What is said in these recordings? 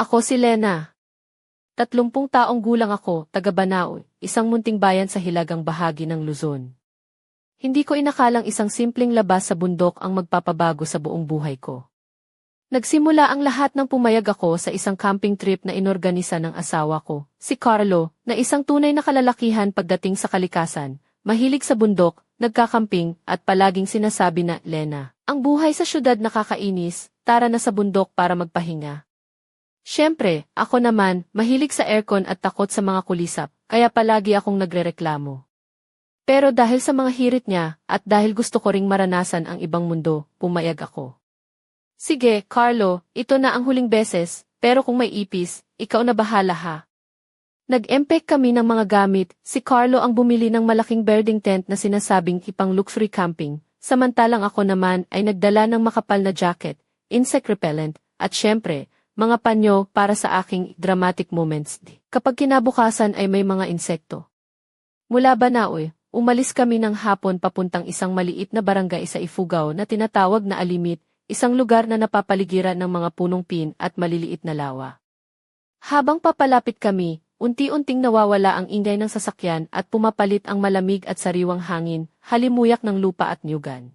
Ako si Lena. Tatlumpung taong gulang ako, taga Banao, isang munting bayan sa hilagang bahagi ng Luzon. Hindi ko inakalang isang simpleng labas sa bundok ang magpapabago sa buong buhay ko. Nagsimula ang lahat ng pumayag ako sa isang camping trip na inorganisa ng asawa ko, si Carlo, na isang tunay na kalalakihan pagdating sa kalikasan, mahilig sa bundok, nagkakamping, at palaging sinasabi na, Lena, ang buhay sa syudad nakakainis, tara na sa bundok para magpahinga. Siyempre, ako naman, mahilig sa aircon at takot sa mga kulisap, kaya palagi akong nagrereklamo. Pero dahil sa mga hirit niya, at dahil gusto ko ring maranasan ang ibang mundo, pumayag ako. Sige, Carlo, ito na ang huling beses, pero kung may ipis, ikaw na bahala ha. Nag-empek kami ng mga gamit, si Carlo ang bumili ng malaking birding tent na sinasabing ipang luxury camping, samantalang ako naman ay nagdala ng makapal na jacket, insect repellent, at syempre, mga panyo para sa aking dramatic moments. Kapag kinabukasan ay may mga insekto. Mula Banaoy, umalis kami ng hapon papuntang isang maliit na barangay sa Ifugao na tinatawag na Alimit, isang lugar na napapaligiran ng mga punong pin at maliliit na lawa. Habang papalapit kami, unti-unting nawawala ang ingay ng sasakyan at pumapalit ang malamig at sariwang hangin, halimuyak ng lupa at nyugan.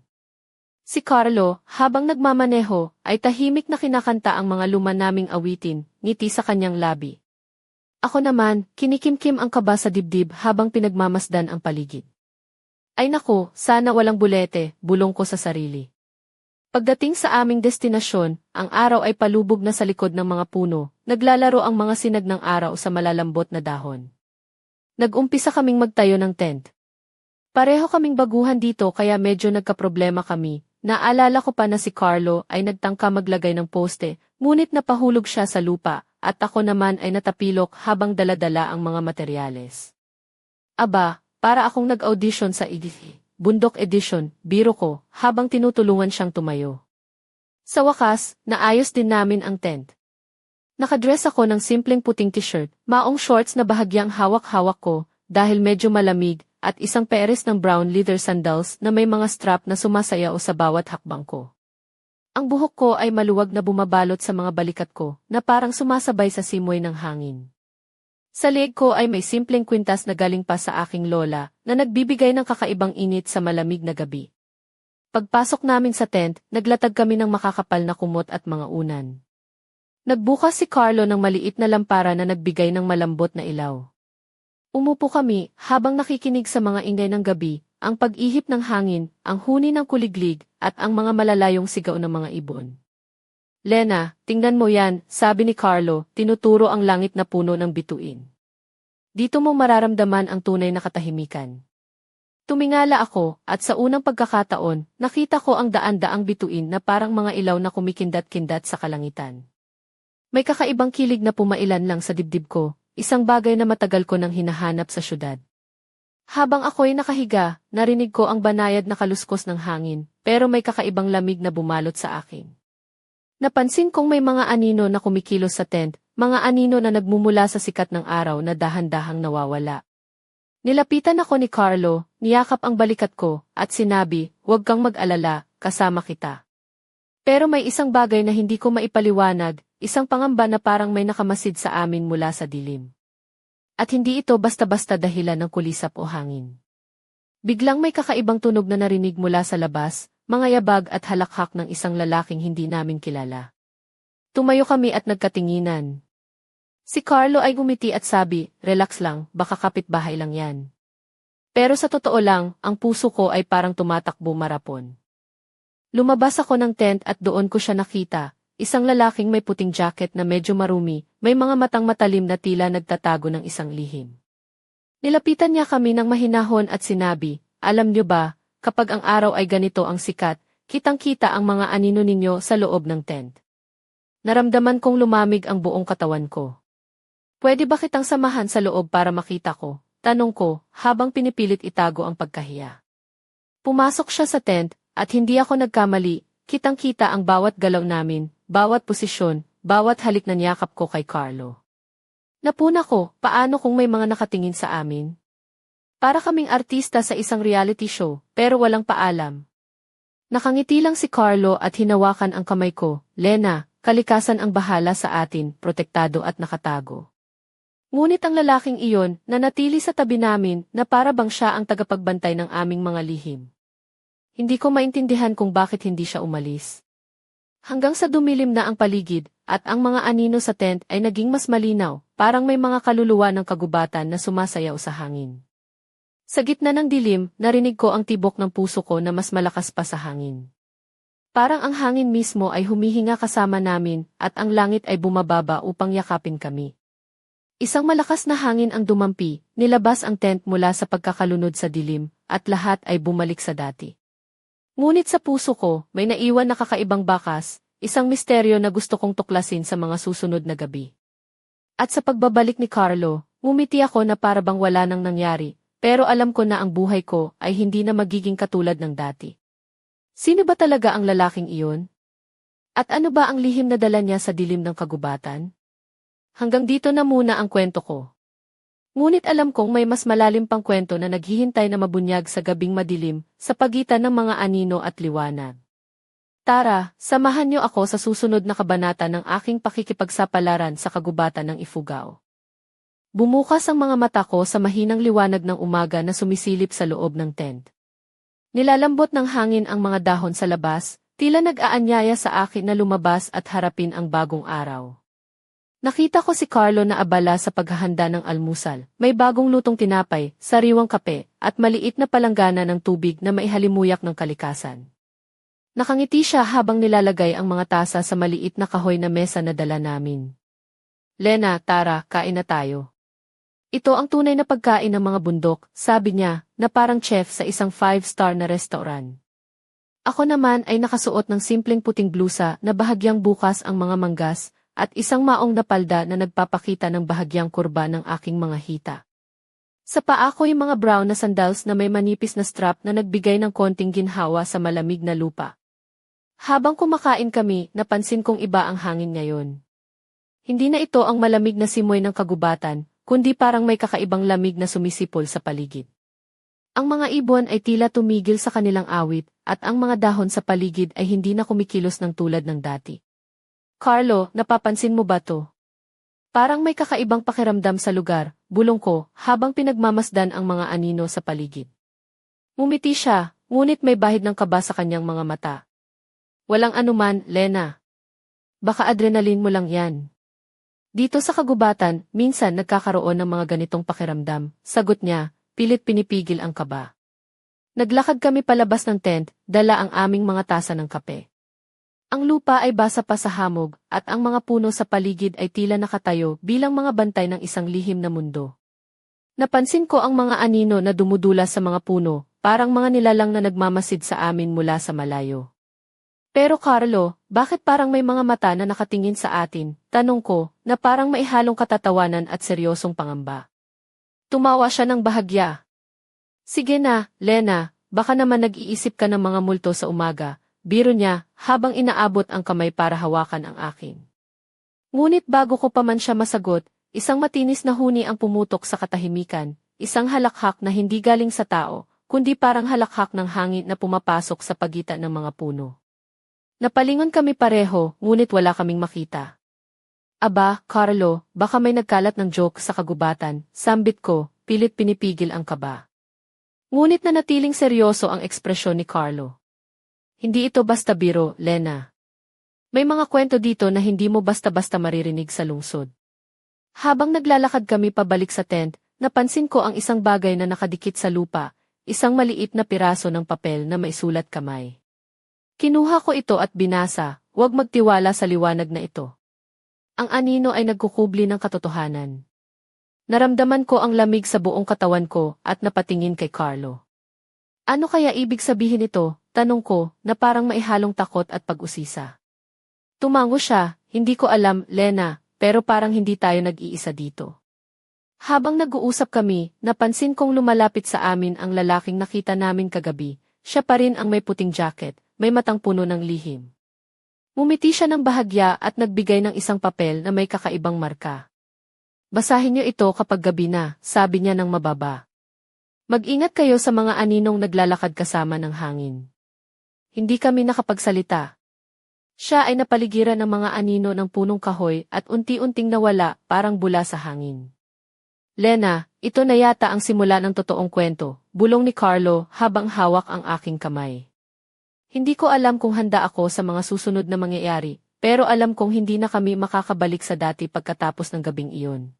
Si Carlo, habang nagmamaneho, ay tahimik na kinakanta ang mga luma naming awitin, ngiti sa kanyang labi. Ako naman, kinikimkim ang kaba sa dibdib habang pinagmamasdan ang paligid. Ay nako, sana walang bulete, bulong ko sa sarili. Pagdating sa aming destinasyon, ang araw ay palubog na sa likod ng mga puno, naglalaro ang mga sinag ng araw sa malalambot na dahon. Nag-umpisa kaming magtayo ng tent. Pareho kaming baguhan dito kaya medyo nagkaproblema kami. Naalala ko pa na si Carlo ay nagtangka maglagay ng poste, ngunit napahulog siya sa lupa, at ako naman ay natapilok habang daladala ang mga materyales. Aba, para akong nag-audition sa EDC. Bundok Edition, biro ko, habang tinutulungan siyang tumayo. Sa wakas, naayos din namin ang tent. Nakadress ako ng simpleng puting t-shirt, maong shorts na bahagyang hawak-hawak ko, dahil medyo malamig, at isang peres ng brown leather sandals na may mga strap na sumasayaw sa bawat hakbang ko. Ang buhok ko ay maluwag na bumabalot sa mga balikat ko, na parang sumasabay sa simoy ng hangin. Sa leeg ko ay may simpleng kwintas na galing pa sa aking lola, na nagbibigay ng kakaibang init sa malamig na gabi. Pagpasok namin sa tent, naglatag kami ng makakapal na kumot at mga unan. Nagbukas si Carlo ng maliit na lampara na nagbigay ng malambot na ilaw. Umupo kami, habang nakikinig sa mga ingay ng gabi, ang pag-ihip ng hangin, ang huni ng kuliglig, at ang mga malalayong sigaw ng mga ibon. Lena, tingnan mo yan, sabi ni Carlo, tinuturo ang langit na puno ng bituin. Dito mo mararamdaman ang tunay na katahimikan. Tumingala ako, at sa unang pagkakataon, nakita ko ang daan-daang bituin na parang mga ilaw na kumikindat-kindat sa kalangitan. May kakaibang kilig na pumailan lang sa dibdib ko, isang bagay na matagal ko nang hinahanap sa syudad. Habang ako'y nakahiga, narinig ko ang banayad na kaluskos ng hangin, pero may kakaibang lamig na bumalot sa akin. Napansin kong may mga anino na kumikilos sa tent, mga anino na nagmumula sa sikat ng araw na dahan-dahang nawawala. Nilapitan ako ni Carlo, niyakap ang balikat ko, at sinabi, huwag kang mag-alala, kasama kita. Pero may isang bagay na hindi ko maipaliwanag, isang pangamba na parang may nakamasid sa amin mula sa dilim. At hindi ito basta-basta dahilan ng kulisap o hangin. Biglang may kakaibang tunog na narinig mula sa labas, mga yabag at halakhak ng isang lalaking hindi namin kilala. Tumayo kami at nagkatinginan. Si Carlo ay gumiti at sabi, relax lang, baka kapitbahay lang yan. Pero sa totoo lang, ang puso ko ay parang tumatakbo marapon. Lumabas ako ng tent at doon ko siya nakita, isang lalaking may puting jacket na medyo marumi, may mga matang matalim na tila nagtatago ng isang lihim. Nilapitan niya kami ng mahinahon at sinabi, alam niyo ba, kapag ang araw ay ganito ang sikat, kitang-kita ang mga anino ninyo sa loob ng tent. Naramdaman kong lumamig ang buong katawan ko. Pwede ba kitang samahan sa loob para makita ko? Tanong ko, habang pinipilit itago ang pagkahiya. Pumasok siya sa tent, at hindi ako nagkamali, kitang-kita ang bawat galaw namin, bawat posisyon, bawat halik na niyakap ko kay Carlo. Napuna ko, paano kung may mga nakatingin sa amin? Para kaming artista sa isang reality show, pero walang paalam. Nakangiti lang si Carlo at hinawakan ang kamay ko, Lena, kalikasan ang bahala sa atin, protektado at nakatago. Ngunit ang lalaking iyon, na natili sa tabi namin, na para bang siya ang tagapagbantay ng aming mga lihim. Hindi ko maintindihan kung bakit hindi siya umalis. Hanggang sa dumilim na ang paligid, at ang mga anino sa tent ay naging mas malinaw, parang may mga kaluluwa ng kagubatan na sumasayaw sa hangin. Sa gitna ng dilim, narinig ko ang tibok ng puso ko na mas malakas pa sa hangin. Parang ang hangin mismo ay humihinga kasama namin at ang langit ay bumababa upang yakapin kami. Isang malakas na hangin ang dumampi, nilabas ang tent mula sa pagkakalunod sa dilim, at lahat ay bumalik sa dati. Ngunit sa puso ko, may naiwan na kakaibang bakas, isang misteryo na gusto kong tuklasin sa mga susunod na gabi. At sa pagbabalik ni Carlo, ngumiti ako na para bang wala nang nangyari, pero alam ko na ang buhay ko ay hindi na magiging katulad ng dati. Sino ba talaga ang lalaking iyon? At ano ba ang lihim na dala niya sa dilim ng kagubatan? Hanggang dito na muna ang kwento ko. Ngunit alam kong may mas malalim pang kwento na naghihintay na mabunyag sa gabing madilim sa pagitan ng mga anino at liwanag. Tara, samahan niyo ako sa susunod na kabanata ng aking pakikipagsapalaran sa kagubatan ng Ifugao. Bumukas ang mga mata ko sa mahinang liwanag ng umaga na sumisilip sa loob ng tent. Nilalambot ng hangin ang mga dahon sa labas, tila nag-aanyaya sa akin na lumabas at harapin ang bagong araw. Nakita ko si Carlo na abala sa paghahanda ng almusal. May bagong lutong tinapay, sariwang kape, at maliit na palanggana ng tubig na maihalimuyak ng kalikasan. Nakangiti siya habang nilalagay ang mga tasa sa maliit na kahoy na mesa na dala namin. Lena, tara, kain na tayo. Ito ang tunay na pagkain ng mga bundok, sabi niya, na parang chef sa isang five-star na restaurant. Ako naman ay nakasuot ng simpleng puting blusa na bahagyang bukas ang mga manggas, at isang maong napalda na nagpapakita ng bahagyang kurba ng aking mga hita. Sa paa ko yung mga brown na sandals na may manipis na strap na nagbigay ng konting ginhawa sa malamig na lupa. Habang kumakain kami, napansin kong iba ang hangin ngayon. Hindi na ito ang malamig na simoy ng kagubatan, kundi parang may kakaibang lamig na sumisipol sa paligid. Ang mga ibon ay tila tumigil sa kanilang awit, at ang mga dahon sa paligid ay hindi na kumikilos ng tulad ng dati. Carlo, napapansin mo ba to? Parang may kakaibang pakiramdam sa lugar, bulong ko, habang pinagmamasdan ang mga anino sa paligid. Mumiti siya, ngunit may bahid ng kaba sa kanyang mga mata. Walang anuman, Lena. Baka adrenalin mo lang yan. Dito sa kagubatan, minsan nagkakaroon ng mga ganitong pakiramdam, sagot niya, pilit pinipigil ang kaba. Naglakad kami palabas ng tent, dala ang aming mga tasa ng kape. Ang lupa ay basa pa sa hamog, at ang mga puno sa paligid ay tila nakatayo bilang mga bantay ng isang lihim na mundo. Napansin ko ang mga anino na dumudula sa mga puno, parang mga nilalang na nagmamasid sa amin mula sa malayo. Pero Carlo, bakit parang may mga mata na nakatingin sa atin, tanong ko, na parang maihalong katatawanan at seryosong pangamba. Tumawa siya ng bahagya. Sige na, Lena, baka naman nag-iisip ka ng mga multo sa umaga, biro niya, habang inaabot ang kamay para hawakan ang akin. Ngunit bago ko pa man siya masagot, isang matinis na huni ang pumutok sa katahimikan, isang halakhak na hindi galing sa tao, kundi parang halakhak ng hangin na pumapasok sa pagitan ng mga puno. Napalingon kami pareho, ngunit wala kaming makita. Aba, Carlo, baka may nagkalat ng joke sa kagubatan, sambit ko, pilit pinipigil ang kaba. Ngunit nanatiling seryoso ang ekspresyon ni Carlo. Hindi ito basta biro, Lena. May mga kwento dito na hindi mo basta-basta maririnig sa lungsod. Habang naglalakad kami pabalik sa tent, napansin ko ang isang bagay na nakadikit sa lupa, isang maliit na piraso ng papel na may sulat kamay. Kinuha ko ito at binasa, huwag magtiwala sa liwanag na ito. Ang anino ay nagkukubli ng katotohanan. Naramdaman ko ang lamig sa buong katawan ko at napatingin kay Carlo. Ano kaya ibig sabihin ito, tanong ko, na parang maihalong takot at pag-usisa. Tumango siya, hindi ko alam, Lena, pero parang hindi tayo nag-iisa dito. Habang nag-uusap kami, napansin kong lumalapit sa amin ang lalaking nakita namin kagabi, siya pa rin ang may puting jacket, may matang puno ng lihim. Mumiti siya ng bahagya at nagbigay ng isang papel na may kakaibang marka. Basahin niyo ito kapag gabi na, sabi niya ng mababa. Mag-ingat kayo sa mga aninong naglalakad kasama ng hangin. Hindi kami nakapagsalita. Siya ay napaligiran ng mga anino ng punong kahoy at unti-unting nawala parang bula sa hangin. Lena, ito na yata ang simula ng totoong kwento, bulong ni Carlo habang hawak ang aking kamay. Hindi ko alam kung handa ako sa mga susunod na mangyayari, pero alam kong hindi na kami makakabalik sa dati pagkatapos ng gabing iyon.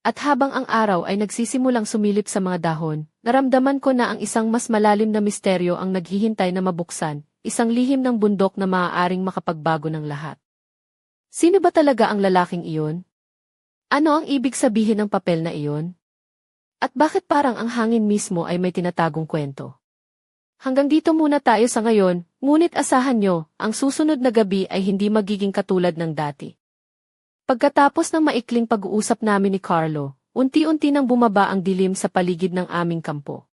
At habang ang araw ay nagsisimulang sumilip sa mga dahon, naramdaman ko na ang isang mas malalim na misteryo ang naghihintay na mabuksan, isang lihim ng bundok na maaaring makapagbago ng lahat. Sino ba talaga ang lalaking iyon? Ano ang ibig sabihin ng papel na iyon? At bakit parang ang hangin mismo ay may tinatagong kwento? Hanggang dito muna tayo sa ngayon, ngunit asahan nyo, ang susunod na gabi ay hindi magiging katulad ng dati. Pagkatapos ng maikling pag-uusap namin ni Carlo, unti-unti nang bumaba ang dilim sa paligid ng aming kampo.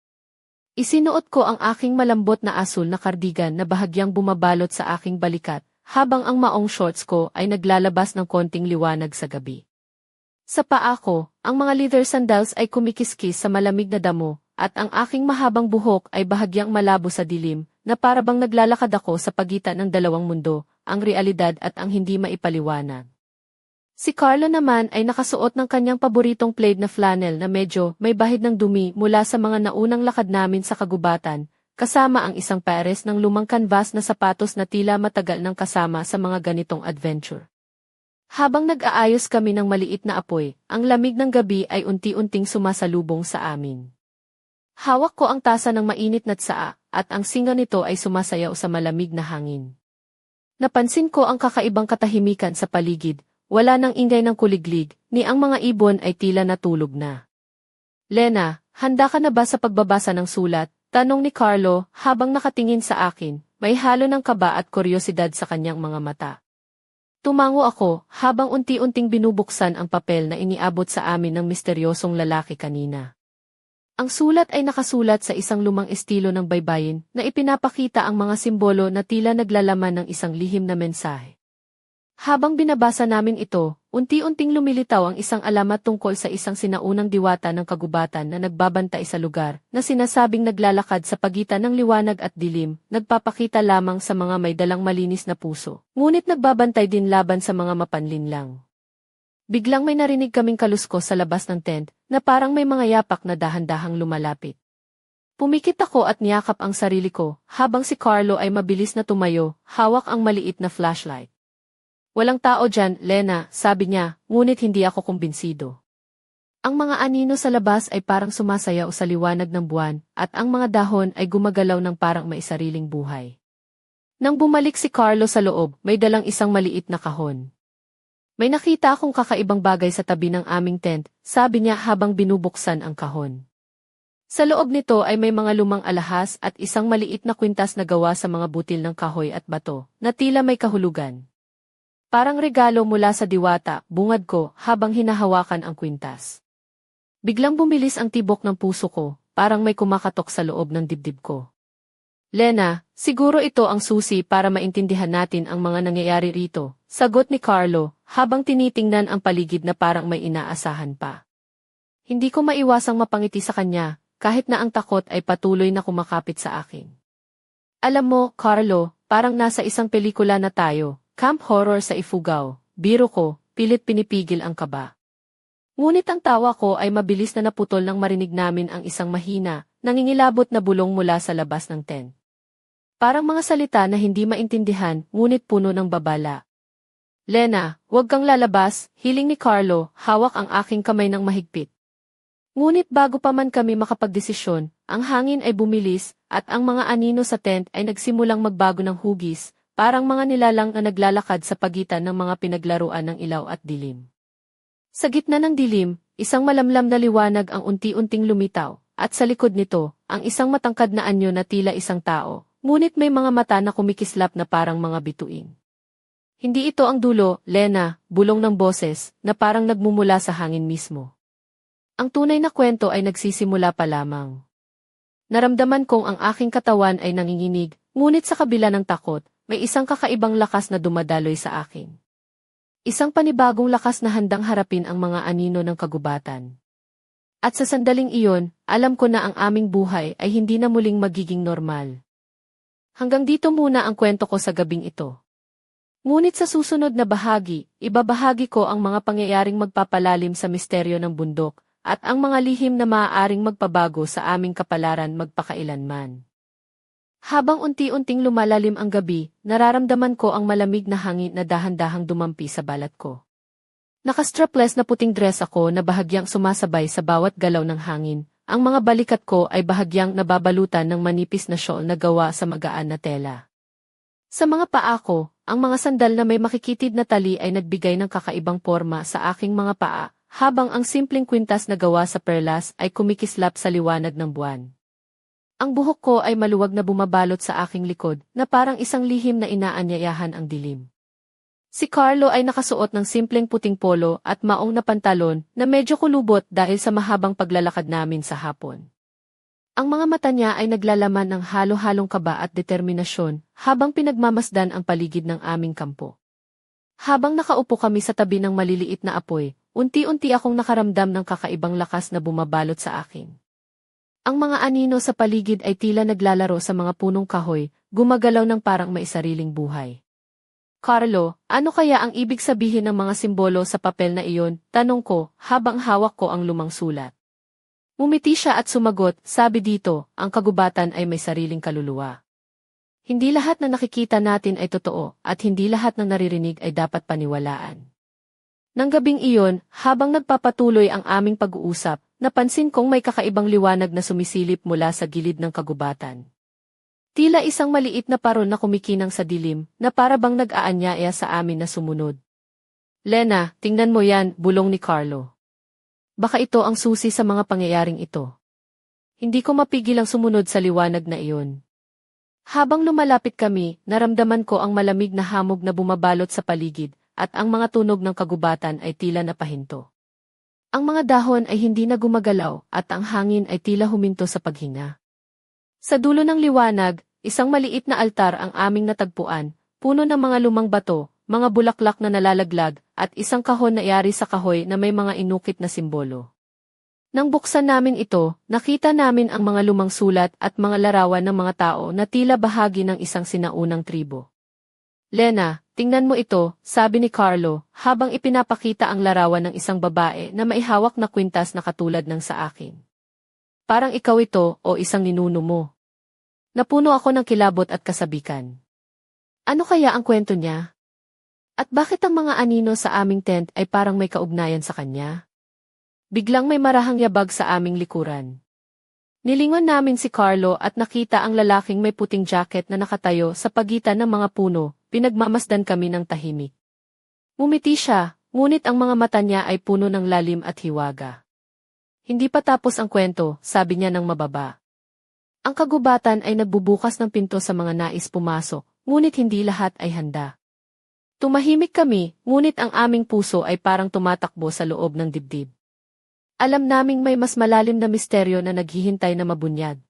Isinuot ko ang aking malambot na asul na kardigan na bahagyang bumabalot sa aking balikat, habang ang maong shorts ko ay naglalabas ng konting liwanag sa gabi. Sa paa ko, ang mga leather sandals ay kumikiskis sa malamig na damo, at ang aking mahabang buhok ay bahagyang malabo sa dilim, na parabang naglalakad ako sa pagitan ng dalawang mundo, ang realidad at ang hindi maipaliwanag. Si Carlo naman ay nakasuot ng kanyang paboritong plaid na flannel na medyo may bahid ng dumi mula sa mga naunang lakad namin sa kagubatan, kasama ang isang pares ng lumang canvas na sapatos na tila matagal ng kasama sa mga ganitong adventure. Habang nag-aayos kami ng maliit na apoy, ang lamig ng gabi ay unti-unting sumasalubong sa amin. Hawak ko ang tasa ng mainit na tsaa, at ang singa nito ay sumasayaw sa malamig na hangin. Napansin ko ang kakaibang katahimikan sa paligid, wala nang ingay ng kuliglig, ni ang mga ibon ay tila natulog na. Lena, handa ka na ba sa pagbabasa ng sulat? Tanong ni Carlo habang nakatingin sa akin, may halo ng kaba at kuryosidad sa kanyang mga mata. Tumango ako habang unti-unting binubuksan ang papel na iniabot sa amin ng misteryosong lalaki kanina. Ang sulat ay nakasulat sa isang lumang estilo ng baybayin na ipinapakita ang mga simbolo na tila naglalaman ng isang lihim na mensahe. Habang binabasa namin ito, unti-unting lumilitaw ang isang alamat tungkol sa isang sinaunang diwata ng kagubatan na nagbabantay sa lugar, na sinasabing naglalakad sa pagitan ng liwanag at dilim, nagpapakita lamang sa mga may dalang malinis na puso, ngunit nagbabantay din laban sa mga mapanlinlang. Biglang may narinig kaming kalusko sa labas ng tent, na parang may mga yapak na dahan-dahang lumalapit. Pumikit ako at niyakap ang sarili ko, habang si Carlo ay mabilis na tumayo, hawak ang maliit na flashlight. Walang tao dyan, Lena, sabi niya, ngunit hindi ako kumbinsido. Ang mga anino sa labas ay parang sumasayaw sa liwanag ng buwan, at ang mga dahon ay gumagalaw ng parang may sariling buhay. Nang bumalik si Carlo sa loob, may dalang isang maliit na kahon. May nakita akong kakaibang bagay sa tabi ng aming tent, sabi niya habang binubuksan ang kahon. Sa loob nito ay may mga lumang alahas at isang maliit na kwintas na gawa sa mga butil ng kahoy at bato, na tila may kahulugan. Parang regalo mula sa diwata, bungad ko, habang hinahawakan ang kwintas. Biglang bumilis ang tibok ng puso ko, parang may kumakatok sa loob ng dibdib ko. Lena, siguro ito ang susi para maintindihan natin ang mga nangyayari rito, sagot ni Carlo, habang tinitingnan ang paligid na parang may inaasahan pa. Hindi ko maiwasang mapangiti sa kanya, kahit na ang takot ay patuloy na kumakapit sa akin. Alam mo, Carlo, parang nasa isang pelikula na tayo, Camp horror sa Ifugao, biro ko, pilit pinipigil ang kaba. Ngunit ang tawa ko ay mabilis na naputol nang marinig namin ang isang mahina, nangingilabot na bulong mula sa labas ng tent. Parang mga salita na hindi maintindihan, ngunit puno ng babala. Lena, huwag kang lalabas, hiling ni Carlo, hawak ang aking kamay ng mahigpit. Ngunit bago pa man kami makapagdesisyon, ang hangin ay bumilis, at ang mga anino sa tent ay nagsimulang magbago ng hugis, Parang mga nilalang na naglalakad sa pagitan ng mga pinaglaruan ng ilaw at dilim. Sa gitna ng dilim, isang malamlam na liwanag ang unti-unting lumitaw, at sa likod nito, ang isang matangkad na anyo na tila isang tao, ngunit may mga mata na kumikislap na parang mga bituin. Hindi ito ang dulo, Lena, bulong ng boses, na parang nagmumula sa hangin mismo. Ang tunay na kwento ay nagsisimula pa lamang. Naramdaman kong ang aking katawan ay nanginginig, ngunit sa kabila ng takot, may isang kakaibang lakas na dumadaloy sa akin. Isang panibagong lakas na handang harapin ang mga anino ng kagubatan. At sa sandaling iyon, alam ko na ang aming buhay ay hindi na muling magiging normal. Hanggang dito muna ang kwento ko sa gabing ito. Ngunit sa susunod na bahagi, ibabahagi ko ang mga pangyayaring magpapalalim sa misteryo ng bundok, at ang mga lihim na maaaring magpabago sa aming kapalaran magpakailanman. Habang unti-unting lumalalim ang gabi, nararamdaman ko ang malamig na hangin na dahan-dahang dumampi sa balat ko. Nakastrapless na puting dress ako na bahagyang sumasabay sa bawat galaw ng hangin. Ang mga balikat ko ay bahagyang nababalutan ng manipis na shawl na gawa sa magaan na tela. Sa mga paa ko, ang mga sandal na may makikitid na tali ay nagbigay ng kakaibang forma sa aking mga paa, habang ang simpleng kwintas na gawa sa perlas ay kumikislap sa liwanag ng buwan. Ang buhok ko ay maluwag na bumabalot sa aking likod, na parang isang lihim na inaanyayahan ang dilim. Si Carlo ay nakasuot ng simpleng puting polo at maong na pantalon na medyo kulubot dahil sa mahabang paglalakad namin sa hapon. Ang mga mata niya ay naglalaman ng halo-halong kaba at determinasyon habang pinagmamasdan ang paligid ng aming kampo. Habang nakaupo kami sa tabi ng maliliit na apoy, unti-unti akong nakaramdam ng kakaibang lakas na bumabalot sa akin. Ang mga anino sa paligid ay tila naglalaro sa mga punong kahoy, gumagalaw ng parang may sariling buhay. Carlo, ano kaya ang ibig sabihin ng mga simbolo sa papel na iyon? Tanong ko, habang hawak ko ang lumang sulat. Umiti siya at sumagot, sabi dito, ang kagubatan ay may sariling kaluluwa. Hindi lahat na nakikita natin ay totoo, at hindi lahat ng naririnig ay dapat paniwalaan. Nang gabing iyon, habang nagpapatuloy ang aming pag-uusap, napansin kong may kakaibang liwanag na sumisilip mula sa gilid ng kagubatan. Tila isang maliit na paron na kumikinang sa dilim, na para bang nag-aanyaya sa amin na sumunod. Lena, tingnan mo yan, bulong ni Carlo. Baka ito ang susi sa mga pangyayaring ito. Hindi ko mapigil ang sumunod sa liwanag na iyon. Habang lumalapit kami, naramdaman ko ang malamig na hamog na bumabalot sa paligid, at ang mga tunog ng kagubatan ay tila napahinto. Ang mga dahon ay hindi na gumagalaw, at ang hangin ay tila huminto sa paghinga. Sa dulo ng liwanag, Isang maliit na altar ang aming natagpuan, puno ng mga lumang bato, mga bulaklak na nalalaglag, at isang kahon na iari sa kahoy na may mga inukit na simbolo. Nang buksan namin ito, nakita namin ang mga lumang sulat at mga larawan ng mga tao na tila bahagi ng isang sinaunang tribo. Lena, tingnan mo ito, sabi ni Carlo, habang ipinapakita ang larawan ng isang babae na maihawak na kwintas na katulad ng sa akin. Parang ikaw ito o isang ninuno mo. Napuno ako ng kilabot at kasabikan. Ano kaya ang kwento niya? At bakit ang mga anino sa aming tent ay parang may kaugnayan sa kanya? Biglang may marahang yabag sa aming likuran. Nilingon namin si Carlo at nakita ang lalaking may puting jacket na nakatayo sa pagitan ng mga puno, pinagmamasdan kami ng tahimik. Umiti siya, ngunit ang mga mata niya ay puno ng lalim at hiwaga. Hindi pa tapos ang kwento, sabi niya ng mababa. Ang kagubatan ay nagbubukas ng pinto sa mga nais pumasok, ngunit hindi lahat ay handa. Tumahimik kami, ngunit ang aming puso ay parang tumatakbo sa loob ng dibdib. Alam naming may mas malalim na misteryo na naghihintay na mabunyag.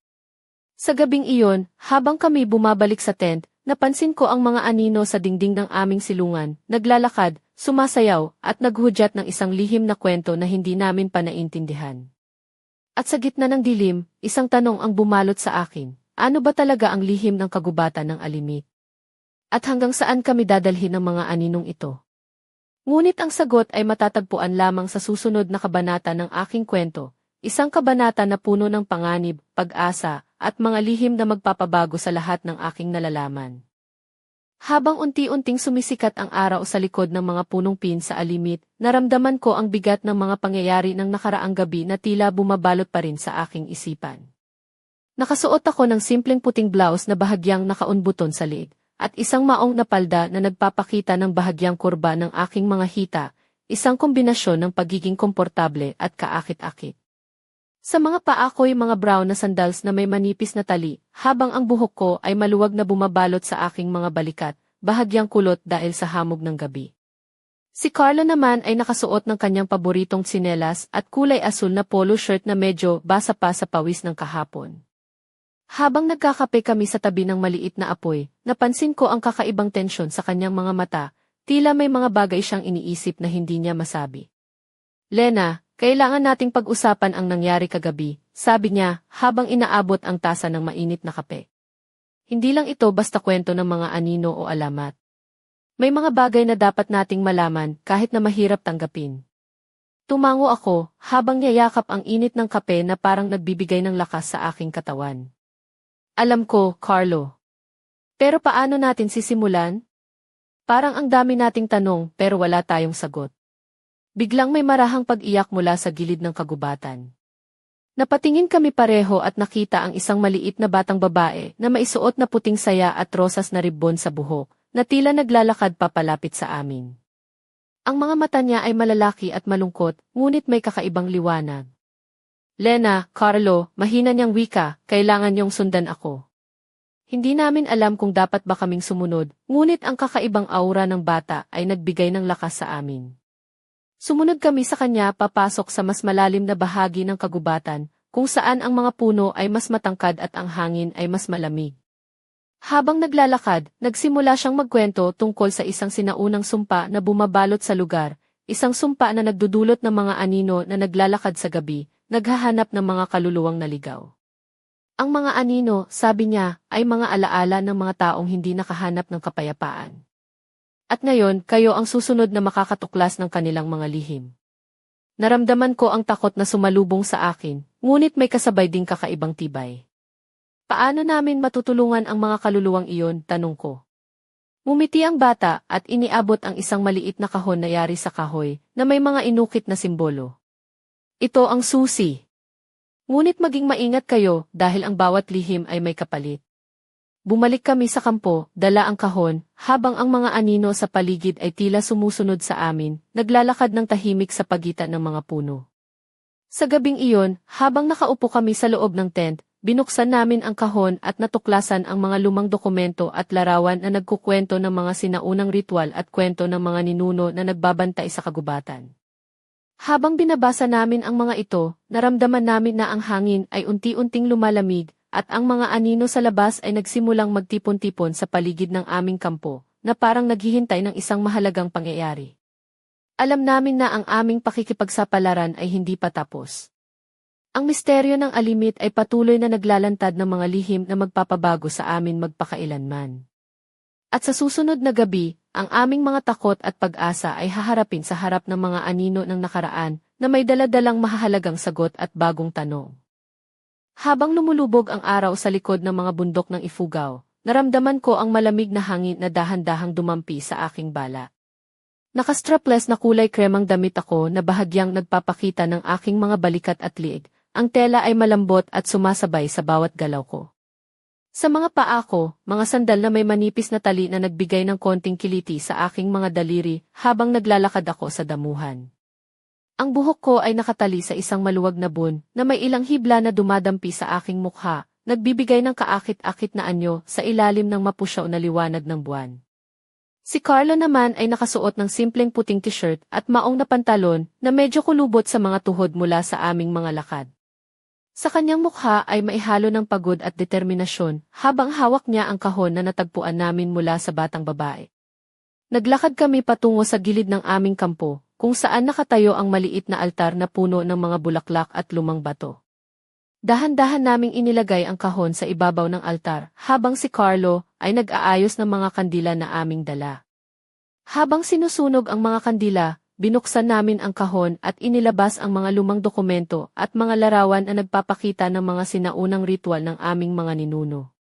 Sa gabing iyon, habang kami bumabalik sa tent, napansin ko ang mga anino sa dingding ng aming silungan, naglalakad, sumasayaw, at naghudyat ng isang lihim na kwento na hindi namin pa naintindihan. At sa gitna ng dilim, isang tanong ang bumalot sa akin, ano ba talaga ang lihim ng kagubatan ng alimit? At hanggang saan kami dadalhin ng mga aninong ito? Ngunit ang sagot ay matatagpuan lamang sa susunod na kabanata ng aking kwento, isang kabanata na puno ng panganib, pag-asa, at mga lihim na magpapabago sa lahat ng aking nalalaman. Habang unti-unting sumisikat ang araw sa likod ng mga punong pin sa alimit, naramdaman ko ang bigat ng mga pangyayari ng nakaraang gabi na tila bumabalot pa rin sa aking isipan. Nakasuot ako ng simpleng puting blouse na bahagyang nakaunbuton sa liig, at isang maong na palda na nagpapakita ng bahagyang kurba ng aking mga hita, isang kombinasyon ng pagiging komportable at kaakit-akit. Sa mga paa ko'y mga brown na sandals na may manipis na tali, habang ang buhok ko ay maluwag na bumabalot sa aking mga balikat, bahagyang kulot dahil sa hamog ng gabi. Si Carlo naman ay nakasuot ng kanyang paboritong tsinelas at kulay asul na polo shirt na medyo basa pa sa pawis ng kahapon. Habang nagkakape kami sa tabi ng maliit na apoy, napansin ko ang kakaibang tensyon sa kanyang mga mata, tila may mga bagay siyang iniisip na hindi niya masabi. Lena, kailangan nating pag-usapan ang nangyari kagabi, sabi niya, habang inaabot ang tasa ng mainit na kape. Hindi lang ito basta kwento ng mga anino o alamat. May mga bagay na dapat nating malaman kahit na mahirap tanggapin. Tumango ako habang niyayakap ang init ng kape na parang nagbibigay ng lakas sa aking katawan. Alam ko, Carlo. Pero paano natin sisimulan? Parang ang dami nating tanong pero wala tayong sagot. Biglang may marahang pag-iyak mula sa gilid ng kagubatan. Napatingin kami pareho at nakita ang isang maliit na batang babae na maisuot na puting saya at rosas na ribbon sa buhok, na tila naglalakad papalapit sa amin. Ang mga mata niya ay malalaki at malungkot, ngunit may kakaibang liwanag. Lena, Carlo, mahina niyang wika, kailangan niyong sundan ako. Hindi namin alam kung dapat ba kaming sumunod, ngunit ang kakaibang aura ng bata ay nagbigay ng lakas sa amin. Sumunod kami sa kanya papasok sa mas malalim na bahagi ng kagubatan, kung saan ang mga puno ay mas matangkad at ang hangin ay mas malamig. Habang naglalakad, nagsimula siyang magkwento tungkol sa isang sinaunang sumpa na bumabalot sa lugar, isang sumpa na nagdudulot ng mga anino na naglalakad sa gabi, naghahanap ng mga kaluluwang naligaw. Ang mga anino, sabi niya, ay mga alaala ng mga taong hindi nakahanap ng kapayapaan. At ngayon, kayo ang susunod na makakatuklas ng kanilang mga lihim. Naramdaman ko ang takot na sumalubong sa akin, ngunit may kasabay ding kakaibang tibay. Paano namin matutulungan ang mga kaluluwang iyon, tanong ko. Mumiti ang bata at iniabot ang isang maliit na kahon na yari sa kahoy na may mga inukit na simbolo. Ito ang susi. Ngunit maging maingat kayo dahil ang bawat lihim ay may kapalit. Bumalik kami sa kampo, dala ang kahon, habang ang mga anino sa paligid ay tila sumusunod sa amin, naglalakad ng tahimik sa pagitan ng mga puno. Sa gabing iyon, habang nakaupo kami sa loob ng tent, binuksan namin ang kahon at natuklasan ang mga lumang dokumento at larawan na nagkukwento ng mga sinaunang ritual at kwento ng mga ninuno na nagbabantay sa kagubatan. Habang binabasa namin ang mga ito, naramdaman namin na ang hangin ay unti-unting lumalamig, at ang mga anino sa labas ay nagsimulang magtipon-tipon sa paligid ng aming kampo, na parang naghihintay ng isang mahalagang pangyayari. Alam namin na ang aming pakikipagsapalaran ay hindi pa tapos. Ang misteryo ng alimit ay patuloy na naglalantad ng mga lihim na magpapabago sa amin magpakailanman. At sa susunod na gabi, ang aming mga takot at pag-asa ay haharapin sa harap ng mga anino ng nakaraan na may daladalang mahahalagang sagot at bagong tanong. Habang lumulubog ang araw sa likod ng mga bundok ng Ifugao, naramdaman ko ang malamig na hangin na dahan-dahang dumampi sa aking bala. Nakastrapless na kulay kremang damit ako na bahagyang nagpapakita ng aking mga balikat at liig. Ang tela ay malambot at sumasabay sa bawat galaw ko. Sa mga paa ko, mga sandal na may manipis na tali na nagbigay ng konting kiliti sa aking mga daliri habang naglalakad ako sa damuhan. Ang buhok ko ay nakatali sa isang maluwag na bun na may ilang hibla na dumadampi sa aking mukha, nagbibigay ng kaakit-akit na anyo sa ilalim ng mapusyaw na liwanag ng buwan. Si Carlo naman ay nakasuot ng simpleng puting t-shirt at maong na pantalon na medyo kulubot sa mga tuhod mula sa aming mga lakad. Sa kanyang mukha ay maihalo ng pagod at determinasyon habang hawak niya ang kahon na natagpuan namin mula sa batang babae. Naglakad kami patungo sa gilid ng aming kampo, kung saan nakatayo ang maliit na altar na puno ng mga bulaklak at lumang bato. Dahan-dahan naming inilagay ang kahon sa ibabaw ng altar habang si Carlo ay nag-aayos ng mga kandila na aming dala. Habang sinusunog ang mga kandila, binuksan namin ang kahon at inilabas ang mga lumang dokumento at mga larawan na nagpapakita ng mga sinaunang ritual ng aming mga ninuno.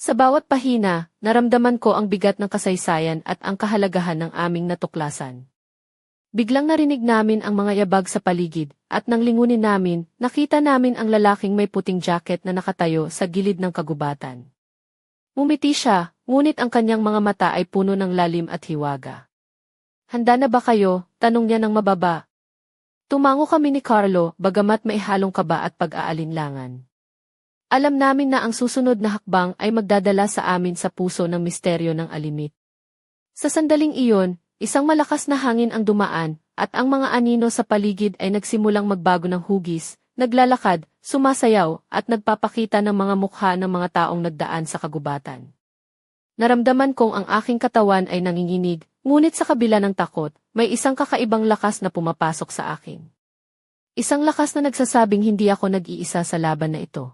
Sa bawat pahina, naramdaman ko ang bigat ng kasaysayan at ang kahalagahan ng aming natuklasan. Biglang narinig namin ang mga yabag sa paligid, at nang lingunin namin, nakita namin ang lalaking may puting jacket na nakatayo sa gilid ng kagubatan. Mumiti siya, ngunit ang kanyang mga mata ay puno ng lalim at hiwaga. Handa na ba kayo? Tanong niya ng mababa. Tumango kami ni Carlo, bagamat may halong kaba at pag-aalinlangan. Alam namin na ang susunod na hakbang ay magdadala sa amin sa puso ng misteryo ng alimit. Sa sandaling iyon, Isang malakas na hangin ang dumaan, at ang mga anino sa paligid ay nagsimulang magbago ng hugis, naglalakad, sumasayaw, at nagpapakita ng mga mukha ng mga taong nagdaan sa kagubatan. Naramdaman kong ang aking katawan ay nanginginig, ngunit sa kabila ng takot, may isang kakaibang lakas na pumapasok sa akin. Isang lakas na nagsasabing hindi ako nag-iisa sa laban na ito.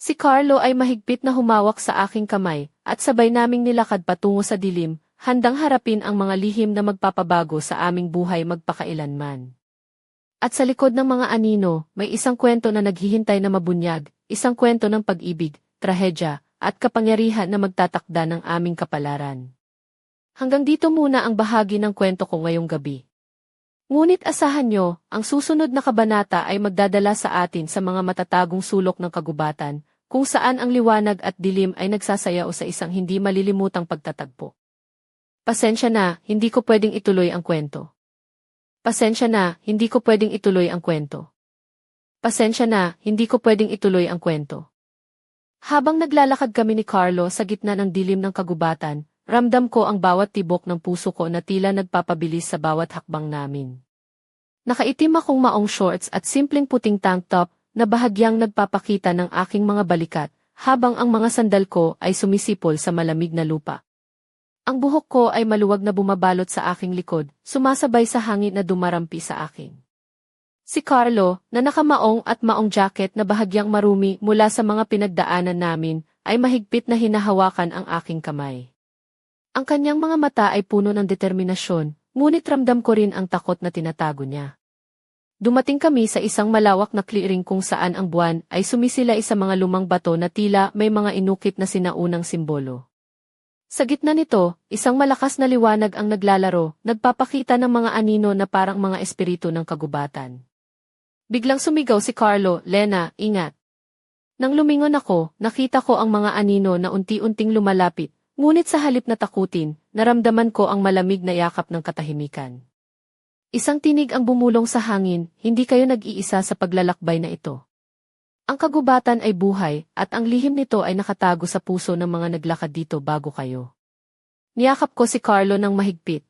Si Carlo ay mahigpit na humawak sa aking kamay, at sabay naming nilakad patungo sa dilim, handang harapin ang mga lihim na magpapabago sa aming buhay magpakailanman. At sa likod ng mga anino, may isang kwento na naghihintay na mabunyag, isang kwento ng pag-ibig, trahedya, at kapangyarihan na magtatakda ng aming kapalaran. Hanggang dito muna ang bahagi ng kwento ko ngayong gabi. Ngunit asahan nyo, ang susunod na kabanata ay magdadala sa atin sa mga matatagong sulok ng kagubatan, kung saan ang liwanag at dilim ay nagsasayaw sa isang hindi malilimutang pagtatagpo. Pasensya na, hindi ko pwedeng ituloy ang kwento. Pasensya na, hindi ko pwedeng ituloy ang kwento. Pasensya na, hindi ko pwedeng ituloy ang kwento. Habang naglalakad kami ni Carlo sa gitna ng dilim ng kagubatan, ramdam ko ang bawat tibok ng puso ko na tila nagpapabilis sa bawat hakbang namin. Nakaitim akong maong shorts at simpleng puting tank top na bahagyang nagpapakita ng aking mga balikat, habang ang mga sandal ko ay sumisipol sa malamig na lupa. Ang buhok ko ay maluwag na bumabalot sa aking likod, sumasabay sa hangin na dumarampi sa akin. Si Carlo, na nakamaong at maong jacket na bahagyang marumi mula sa mga pinagdaanan namin, ay mahigpit na hinahawakan ang aking kamay. Ang kanyang mga mata ay puno ng determinasyon, ngunit ramdam ko rin ang takot na tinatago niya. Dumating kami sa isang malawak na clearing kung saan ang buwan ay sumisilay sa mga lumang bato na tila may mga inukit na sinaunang simbolo. Sa gitna nito, isang malakas na liwanag ang naglalaro, nagpapakita ng mga anino na parang mga espiritu ng kagubatan. Biglang sumigaw si Carlo, Lena, ingat. Nang lumingon ako, nakita ko ang mga anino na unti-unting lumalapit, ngunit sa halip na takutin, naramdaman ko ang malamig na yakap ng katahimikan. Isang tinig ang bumulong sa hangin, hindi kayo nag-iisa sa paglalakbay na ito. Ang kagubatan ay buhay, at ang lihim nito ay nakatago sa puso ng mga naglakad dito bago kayo. Niyakap ko si Carlo ng mahigpit.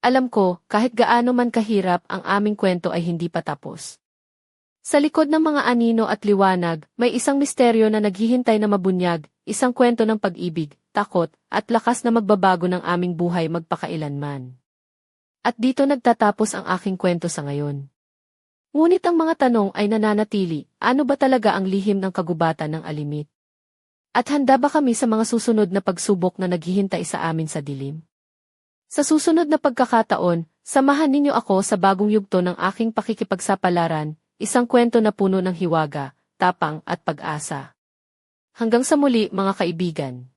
Alam ko, kahit gaano man kahirap, ang aming kwento ay hindi pa tapos. Sa likod ng mga anino at liwanag, may isang misteryo na naghihintay na mabunyag, isang kwento ng pag-ibig, takot, at lakas na magbabago ng aming buhay magpakailanman. At dito nagtatapos ang aking kwento sa ngayon. Ngunit ang mga tanong ay nananatili, ano ba talaga ang lihim ng kagubatan ng alimit? At handa ba kami sa mga susunod na pagsubok na naghihintay sa amin sa dilim? Sa susunod na pagkakataon, samahan ninyo ako sa bagong yugto ng aking pakikipagsapalaran, isang kwento na puno ng hiwaga, tapang at pag-asa. Hanggang sa muli mga kaibigan.